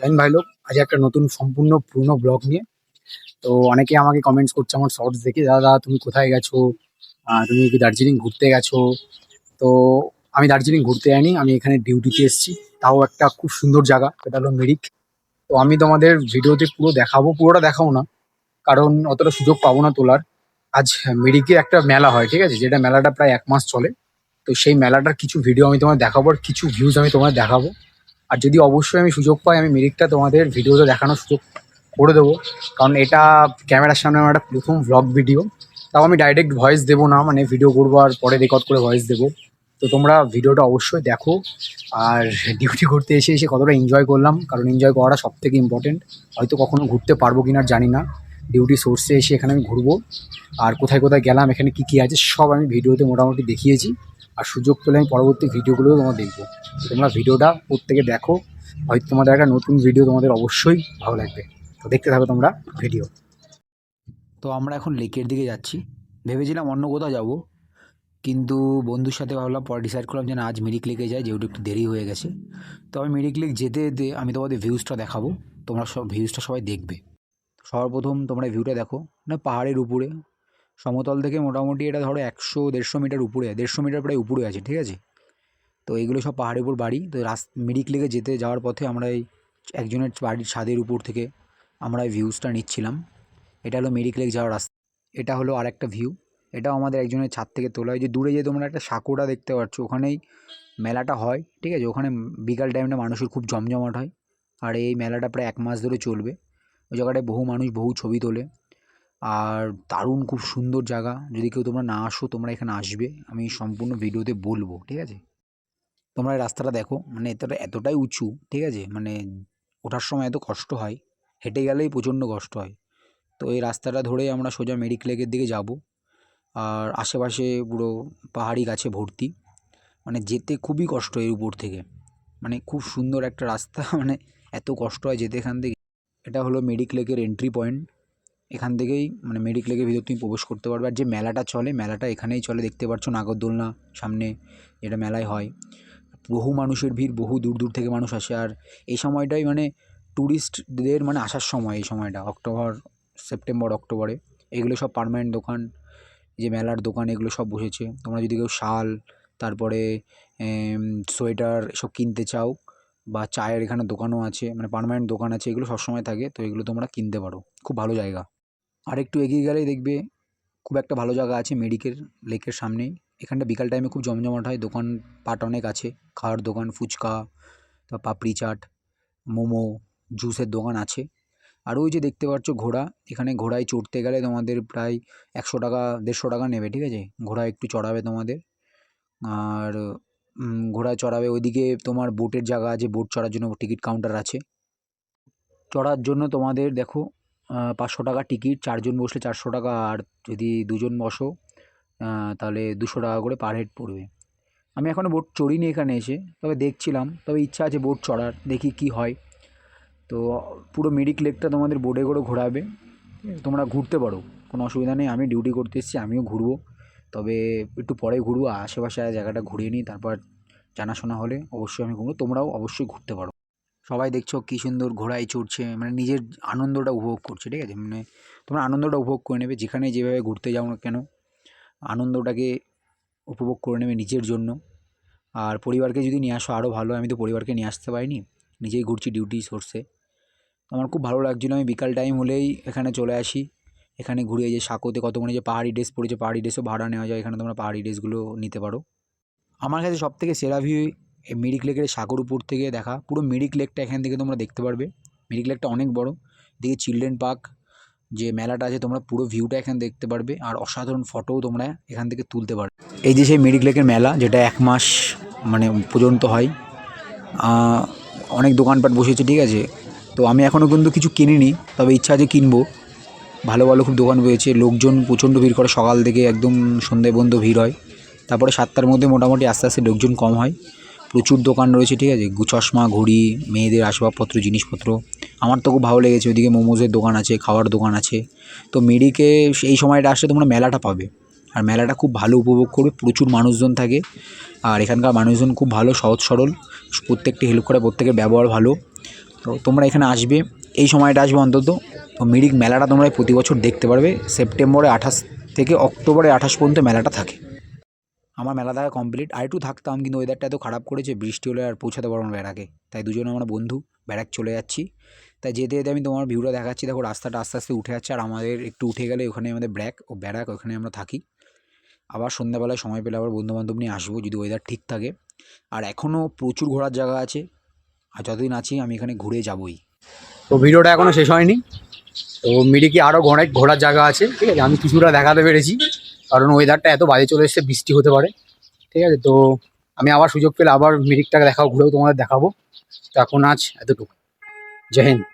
জানেন ভাই লোক, আজ একটা নতুন সম্পূর্ণ পুরনো ব্লগ নিয়ে। তো অনেকে আমাকে কমেন্টস করছে আমার শর্টস দেখে, দাদা, তুমি কোথায় গেছো? তুমি কি দার্জিলিং ঘুরতে গেছো? তো আমি দার্জিলিং ঘুরতে যাইনি, আমি এখানে ডিউটিতে এসেছি। তাও একটা খুব সুন্দর জায়গা, সেটা হলো মিরিক। তো আমি তোমাদের ভিডিওতে পুরো দেখাবো, পুরোটা দেখাবো না, কারণ অতটা সুযোগ পাবো না তোলার। আজ মিরিকে একটা মেলা হয়, ঠিক আছে, যেটা মেলাটা প্রায় এক মাস চলে। তো সেই মেলাটার কিছু ভিডিও আমি তোমায় দেখাবো, আর কিছু ভিউজ আমি তোমায় দেখাবো। আর যদি অবশ্যই আমি সুযোগ পাই, আমি মিরিকটা তোমাদের ভিডিওতে দেখানোর সুযোগ করে দেবো। কারণ এটা ক্যামেরার সামনে আমার একটা প্রথম ভ্লগ ভিডিও তাও আমি ডাইরেক্ট ভয়েস দেবো না মানে ভিডিও করব আর পরে রেকর্ড করে ভয়েস দেবো। তো তোমরা ভিডিওটা অবশ্যই দেখো। আর ডিউটি করতে এসে এসে কতটা এনজয় করলাম, কারণ এনজয় করাটা সব থেকে ইম্পর্টেন্ট হয়তো কখনো ঘুরতে পারব কিনা জানি না। ডিউটি সোর্সে এসে এখানে আমি ঘুরবো। আর কোথায় কোথায় গেলাম, এখানে কী কী আছে, সব আমি ভিডিওতে মোটামুটি দেখিয়েছি। আর সুযোগ পেলে আমি পরবর্তী ভিডিওগুলোও তোমার দেখব। তোমরা ভিডিওটা প্রত্যেকে দেখো। হয়তো তোমাদের একটা নতুন ভিডিও তোমাদের অবশ্যই ভালো লাগবে। তো দেখতে থাকো তোমরা ভিডিও। তো আমরা এখন লেকের দিকে যাচ্ছি। ভেবেছিলাম অন্য কোথাও যাব। কিন্তু বন্ধুর সাথে ভাবলাম পরে ডিসাইড করলাম যে না, আজ মিরিক লেকে যাই, যেহেতু একটু দেরি হয়ে গেছে। তো আমি মিরিক লেক যেতে যেতে আমি তোমাদের ভিউজটা দেখাবো। তোমরা সব ভিউজটা সবাই দেখবে। সর্বপ্রথম তোমরা ভিউটা দেখো। না পাহাড়ের উপরে। সমতল থেকে মোটামুটি এটা ধরো একশো দেড়শো মিটার উপরে। দেড়শো মিটার প্রায় উপরে আছে, ঠিক আছে? তো এইগুলো সব পাহাড়ের উপর বাড়ি। তো রাস মিরিক লেকে যেতে যাওয়ার পথে আমরা এই একজনের বাড়ির ছাদের উপর থেকে আমরা এই ভিউজটা নিচ্ছিলাম। এটা হলো মিরিক লেক যাওয়ার রাস্তা। এটা হলো আরেকটা ভিউ এটাও আমাদের একজনের ছাদ থেকে তোলা। হয় যে দূরে যে তোমরা একটা সাঁকোটা দেখতে পাচ্ছ, ওখানেই মেলাটা হয়, ঠিক আছে? ওখানে বিকাল টাইমটা মানুষের খুব জমজমাট হয়। আর এই মেলাটা প্রায় এক মাস ধরে চলবে। ওই জায়গাটায় বহু মানুষ বহু ছবি তোলে। আর দারুণ খুব সুন্দর জায়গা। যদি কেউ তোমরা না আসো, তোমরা এখানে আসবে। আমি সম্পূর্ণ ভিডিওতে বলব, ঠিক আছে? তোমরা এই রাস্তাটা দেখো। মানে এতটা, এতটাই উঁচু, ঠিক আছে? মানে ওঠার সময় এত কষ্ট হয়। হেঁটে গেলেই প্রচণ্ড কষ্ট হয়। তো এই রাস্তাটা ধরেই আমরা সোজা মেরিক লেকের দিকে যাব। আর আশেপাশে পুরো পাহাড়ি গাছে ভর্তি। মানে যেতে খুবই কষ্ট এর উপর থেকে। মানে খুব সুন্দর একটা রাস্তা। মানে এত কষ্ট হয় যেতে এখান থেকে। এটা হলো মেরিক লেকের এন্ট্রি পয়েন্ট এখান থেকেই মানে মেরিক লেকের ভিতর তুমি প্রবেশ করতে পারবে। আর যে মেলাটা চলে, মেলাটা এখানেই চলে। দেখতে পাচ্ছ নাগরদোলনা সামনে যেটা মেলায় হয়। বহু মানুষের ভিড়, বহু দূর দূর থেকে মানুষ আসে। আর এই সময়টাই মানে ট্যুরিস্টদের মানে আসার সময় এই সময়টা, অক্টোবর সেপ্টেম্বর অক্টোবরে এগুলো সব পারমানেন্ট দোকান। যে মেলার দোকান, এগুলো সব বসেছে। তোমরা যদি কেউ শাল, তারপরে সোয়েটার এসব কিনতে চাও বা চায়ের এখানে দোকানও আছে মানে পার্মানেন্ট দোকান আছে, এগুলো সবসময় থাকে, তো এগুলো তোমরা কিনতে পারো। খুব ভালো জায়গা। আর একটু এগিয়ে গেলেই দেখবে খুব একটা ভালো জায়গা আছে মেডিকেল লেকের সামনেই। এখানটা বিকাল টাইমে খুব জমজমাট হয়, দোকান পাট অনেক আছে। খাওয়ার দোকান, ফুচকা তারপর পাপড়ি চাট, মোমো, জুসের দোকান আছে। আর ওই যে দেখতে পাচ্ছ ঘোড়া, এখানে ঘোড়ায় চড়তে গেলে তোমাদের প্রায় একশো টাকা, দেড়শো টাকা নেবে, ঠিক আছে? ঘোড়া একটু চড়াবে তোমাদের। আর ঘোড়ায় চড়াবে। ওইদিকে তোমার বোটের জায়গা আছে, বোট চড়ার জন্য টিকিট কাউন্টার আছে। চড়ার জন্য তোমাদের দেখো পাঁচশো টাকা টিকিট, চারজন বসলে চারশো টাকা, আর যদি দুজন বসো তাহলে দুশো টাকা করে পার হেড পড়বে। আমি এখনও বোট চড়িনি এখানে এসে, তবে দেখছিলাম, তবে ইচ্ছা আছে বোট চড়ার, দেখি কি হয়। তো পুরো মিরিক লেকটা তোমাদের বোটে করে ঘোরাবে। তোমরা ঘুরতে পারো, কোনো অসুবিধা নেই, আমি ডিউটি করতে এসেছি, আমিও ঘুরবো। তবে একটু পরে ঘুরবো, আশেপাশে জায়গাটা ঘুরিয়ে নিই, তারপর জানাশোনা হলে অবশ্যই আমি ঘুরবো তোমরাও অবশ্যই ঘুরতে পারো। সবাই দেখছ কী সুন্দর ঘোড়ায় চড়ছে মানে নিজের আনন্দটা উপভোগ করছে, ঠিক আছে? মানে তোমরা আনন্দটা উপভোগ করে নেবে, যেখানে যেভাবে ঘুরতে যাও না কেন, আনন্দটাকে উপভোগ করে নেবে নিজের জন্য। আর পরিবারকে যদি নিয়ে আসো আরও ভালো, আমি তো পরিবারকে নিয়ে আসতে পারিনি, নিজেই ঘুরছি ডিউটি সোর্সে। আমার খুব ভালো লাগছিল, আমি বিকাল টাইম হলেই এখানে চলে আসি। এখানে ঘুরে যে সাঁকোতে কত মানে যে পাহাড়ি ড্রেস পরেছে পাহাড়ি ড্রেসও ভাড়া নেওয়া যায়, এখানে তোমরা পাহাড়ি ড্রেসগুলো নিতে পারো। আমার কাছে সব থেকে সেরা ভিউ এই মিরিক লেকের সাগর উপর থেকে দেখা। পুরো মিরিক লেকটা এখান থেকে তোমরা দেখতে পারবে। মিরিক লেকটা অনেক বড়। এদিকে চিলড্রেন পার্ক যে মেলাটা আছে, তোমরা পুরো ভিউটা এখানে দেখতে পারবে। আর অসাধারণ ফটোও তোমরা এখান থেকে তুলতে পারবে। এই যে সেই মিরিক লেকের মেলা, যেটা এক মাস মানে পর্যন্ত হয় অনেক দোকানপাট বসেছে, ঠিক আছে? তো আমি এখনও কিন্তু কিছু কিনিনি, তবে ইচ্ছা আছে কিনবো। ভালো ভালো খুব দোকান রয়েছে। লোকজন প্রচণ্ড ভিড় করে, সকাল থেকে একদম সন্ধে পর্যন্ত ভিড় হয়। তারপরে সাতটার মধ্যে মোটামুটি আস্তে আস্তে লোকজন কম হয়। প্রচুর দোকান রয়েছে, ঠিক আছে? চশমা, ঘড়ি, মেয়েদের আসবাবপত্র, জিনিসপত্র। আমার তো খুব ভালো লেগেছে। ওইদিকে মোমোজের দোকান আছে, খাওয়ার দোকান আছে। তো মিরিকে এই সময়টা আসলে তোমরা মেলাটা পাবে। আর মেলাটা খুব ভালো উপভোগ করবে। প্রচুর মানুষজন থাকে। আর এখানকার মানুষজন খুব ভালো, সহজ, সরল। প্রত্যেকটি হেল্প করে, প্রত্যেকের ব্যবহার ভালো। তো তোমরা এখানে আসবে। এই সময়টা আসবে অন্তত। তো মিরিক মেলাটা তোমরা প্রতি বছর দেখতে পারবে। সেপ্টেম্বরে আঠাশ থেকে অক্টোবরে আঠাশ পর্যন্ত মেলাটা থাকে। আমার মেলা দেখা কমপ্লিট আর একটু থাকতাম, কিন্তু ওয়েদারটা এত খারাপ করেছে, বৃষ্টি হলে আর পৌঁছাতে পারব না ব্যারাকে। তাই দুজনে আমার বন্ধু, ব্যারাক চলে যাচ্ছি। তাই যেতে যেতে আমি তোমার ভিউটা দেখাচ্ছি। দেখো, রাস্তাটা আস্তে আস্তে উঠে যাচ্ছে, আর আমাদের একটু উঠে গেলে ওখানে আমাদের ব্র্যাক ও ব্যারাক, ওখানে আমরা থাকি। আবার সন্ধ্যাবেলায় সময় পেলে আবার বন্ধুবান্ধব নিয়ে আসব, যদি ওয়েদার ঠিক থাকে। আর এখনও প্রচুর ঘোরার জায়গা আছে, আর যতদিন আছি আমি এখানে ঘুরে যাবই। তো ভিডিওটা এখনও শেষ হয়নি। তো মিরিকে আরও ঘোরার ঘোরার জায়গা আছে, ঠিক আছে? আমি কিছুটা দেখাতে পেরেছি। কারণ ওয়েদারটা এত বাজে চলে এসছে, বৃষ্টি হতে পারে। ঠিক আছে, তো আমি আবার সুযোগ পেলে আবার মিরিকটাকে দেখাও ঘুরেও তোমাদের দেখাবো। তো এখন আজ এতটুকু। জয় হিন্দ।